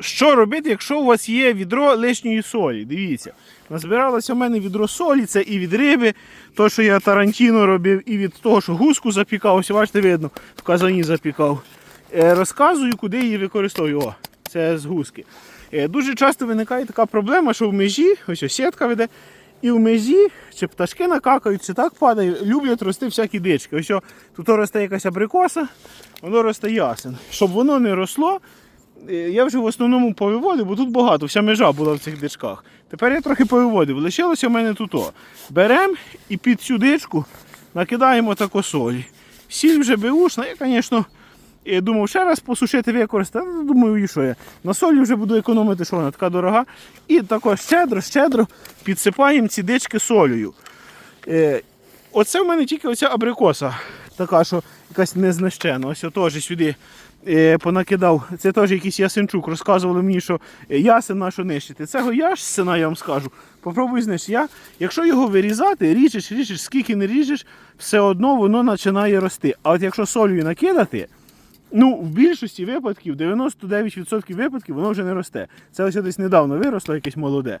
що робити, якщо у вас є відро лишньої солі? Дивіться, назбиралося в мене відро солі, це і від риби, то, що я тарантіно робив, і від того, що гуску запікав, ось бачите, видно, в казані запікав. Е, розказую, куди її використовую. О, це з гуски. Е, дуже часто виникає така проблема, що в межі, ось ось сітка веде, і в межі, чи пташки накакають, чи так падають, люблять рости всякі дички. Ось тут росте якась абрикоса, воно росте ясен. Щоб воно не росло, я вже в основному повиводив, бо тут багато, вся межа була в цих дичках. Тепер я трохи повиводив. Лишилося в мене тут. Беремо і під цю дичку накидаємо тако солі. Сіль вже беушна, я, звісно, думав ще раз посушити використати. Ну, Думаю, і що я. На солі вже буду економити, що вона така дорога. І тако щедро, щедро підсипаємо ці дички солею. Е, оце в мене тільки оця абрикоса, така, що якась незнищена. Ось теж сюди е, понакидав. Це теж якийсь ясенчук. Розказували мені, що е, ясен на що нищити. Цього ясена, я вам скажу. Попробуй знищити. Я, якщо його вирізати, ріжеш, ріжеш, скільки не ріжеш, все одно воно починає рости. А от якщо солью накидати, Ну, в більшості випадків, 99% випадків, воно вже не росте. Це ось десь недавно виросло якесь молоде.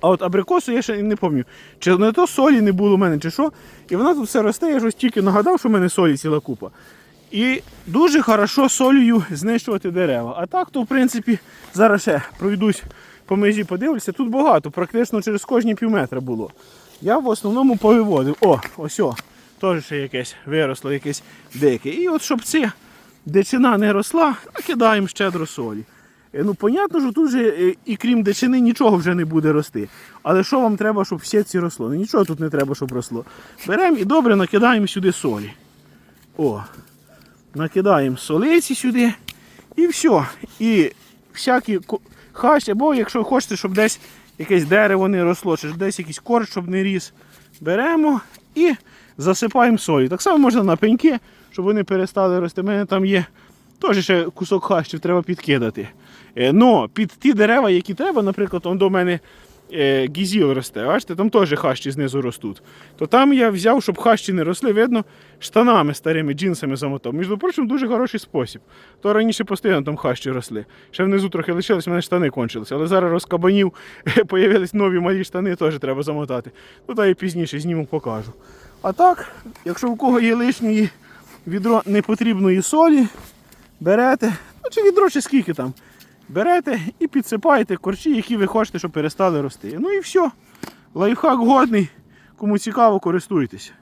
А от абрикосу я ще не пам'ятаю, чи не то солі не було в мене, чи що. І вона тут все росте, я ж ось тільки нагадав, що в мене солі ціла купа. І дуже хорошо солью знищувати дерева. А так, то в принципі, зараз ще пройдусь по межі, подивлюся. Тут багато, практично через кожні пів метра було. Я в основному повиводив. О, ось о, теж ще якесь виросло, якесь дике. І от щоб ці дичина не росла, накидаємо щедро солі. Е, Ну, понятно, що тут же е, і крім дичини нічого вже не буде рости. Але що вам треба, щоб в сітці росло? Ну нічого тут не треба, щоб росло. Беремо і добре накидаємо сюди солі. О, накидаємо солиці сюди. І все. І всякі хащі, або якщо хочете, щоб десь якесь дерево не росло, чи десь якийсь корч, щоб не ріс, беремо і засипаємо солі. Так само можна на пеньки, щоб вони перестали рости. У мене там є теж ще кусок хащів, треба підкидати. Е, Но під ті дерева, які треба, наприклад, до мене е, гізіл росте, бачите, там теж хащі знизу ростуть. То там я взяв, щоб хащі не росли, видно, штанами старими джинсами замотав. Між прочим, дуже хороший спосіб. То раніше постійно там хащі росли. Ще внизу трохи лишилось, у мене штани кончилися. Але зараз розкабанів, появились нові малі штани, теж треба замотати. Ну та і пізніше зніму покажу. А так, якщо у кого є лишньої відро непотрібної солі, берете, ну чи відро, чи скільки там, берете і підсипаєте корчі, які ви хочете, щоб перестали рости. Ну і все. Лайфхак годний. Кому цікаво, користуйтесь.